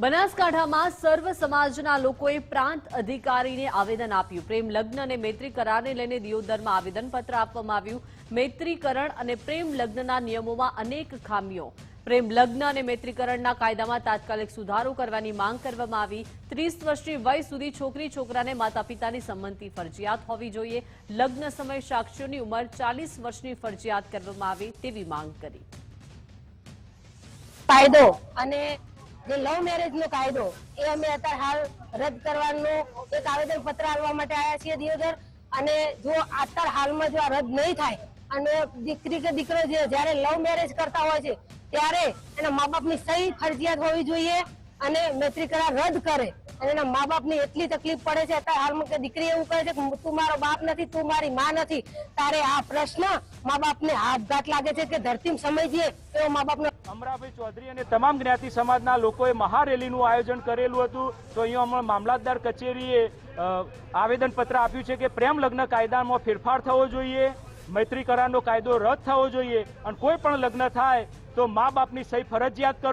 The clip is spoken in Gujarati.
બનાસકાંઠામાં સર્વ સમાજના લોકોએ પ્રાંત અધિકારીને આવેદન આપ્યું. પ્રેમ, લગ્ન અને મૈત્રી કરારને લઈને દિયોદરમાં આવેદનપત્ર આપવામાં આવ્યું. મૈત્રીકરણ અને પ્રેમ લગ્નના નિયમોમાં અનેક ખામીઓ. પ્રેમ, લગ્ન અને મૈત્રીકરણના કાયદામાં તાત્કાલિક સુધારો કરવાની માંગ કરવામાં આવી. ત્રીસ વર્ષની વય સુધી છોકરી છોકરાને માતા પિતાની સંમતિ ફરજિયાત હોવી જોઈએ. લગ્ન સમય સાક્ષીઓની ઉંમર ચાલીસ વર્ષની ફરજિયાત કરવામાં આવે તેવી માંગ કરી. કાયદો અને જે લવ મેરેજ નો કાયદો. એ અમે અત્યારે હાલ રદ કરવાનું, એક આવેદન પત્ર આપવા માટે આવ્યા છીએ દિયોદર. અને જો અત્યારે હાલમાં જો આ રદ નહીં થાય, અને દીકરી કે દીકરો જે જ્યારે લવ મેરેજ કરતા હોય છે, ત્યારે એના મા બાપની સહી ફરજિયાત હોવી જોઈએ અને મૈત્રી કરાર રદ કરે. એના મા બાપની એટલી તકલીફ પડે છે, અત્યારે હાલમાં કે દીકરી એવું કહે છે કે, તું મારો બાપ નથી, તું મારી માં નથી. તારે આ પ્રશ્ન મા બાપને આપઘાત લાગે છે કે ધરતી સમજીએ એવો મા બાપનો અમરાભાઈ ચૌધરી અને તમામ જ્ઞાતિ સમાજના લોકોએ મહારેલીનું આયોજન કરેલું હતું. તો અહીંયા હમણાં મામલતદાર કચેરીએ આવેદનપત્ર આપ્યું છે કે પ્રેમ લગ્ન કાયદામાં ફેરફાર થવો જોઈએ મૈત્રી કરારનો કાયદો રદ થવો જોઈએ. અને કોઈ પણ લગ્ન થાય તો મા બાપની સહી ફરજિયાત કરો.